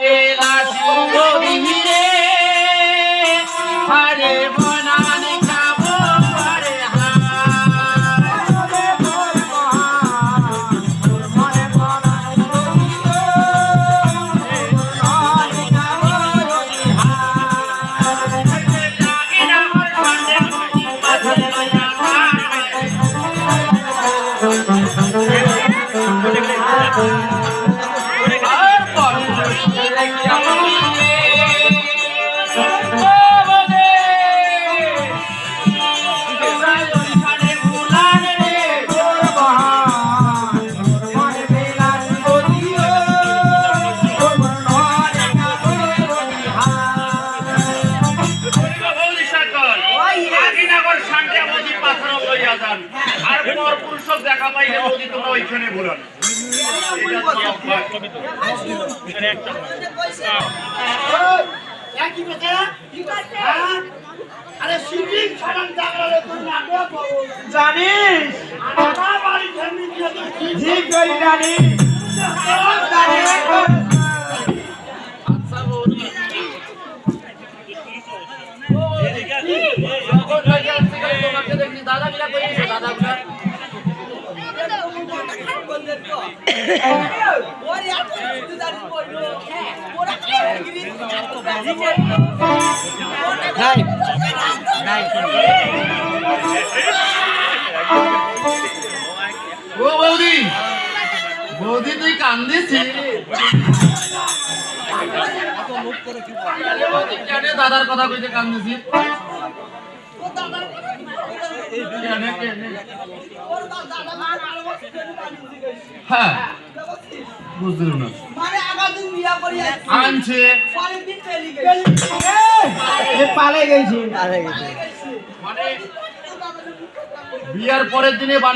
রে আর পর পুরুষক দেখা পাইলে যদি তোমরা ওইখানে? আরে শিবির ছাড়ান জাগরালে তুই নাটক জানিস আমার বাড়ি ঠিক করি জানিস? ও বৌদি বৌদি তুই কান্দিছি দাদার কথা কইতে কান্দিছি। কেনে কেনে হ্যাঁ। বুঝলি না। আনছে। পেলি গেছি। বিয়ার পরের দিনে